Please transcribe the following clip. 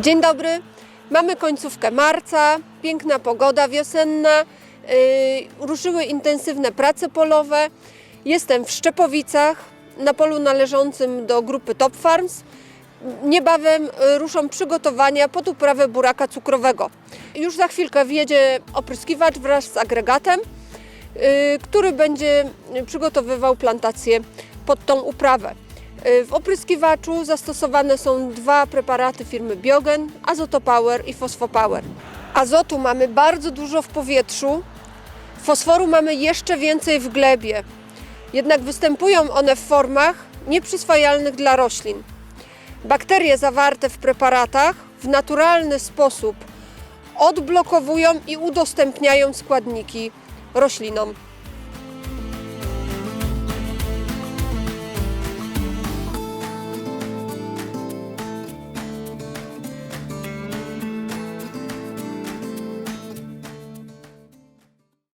Dzień dobry. Mamy końcówkę marca, piękna pogoda wiosenna, yy, ruszyły intensywne prace polowe. Jestem w Szczepowicach, na polu należącym do grupy Top Farms. Niebawem y, ruszą przygotowania pod uprawę buraka cukrowego. Już za chwilkę wjedzie opryskiwacz wraz z agregatem, y, który będzie przygotowywał plantację pod tą uprawę. Y, W opryskiwaczu zastosowane są dwa preparaty firmy Biogen, Azotopower i Fosfopower. Azotu mamy bardzo dużo w powietrzu, fosforu mamy jeszcze więcej w glebie. Jednak występują one w formach nieprzyswajalnych dla roślin. Bakterie zawarte w preparatach w naturalny sposób odblokowują i udostępniają składniki roślinom.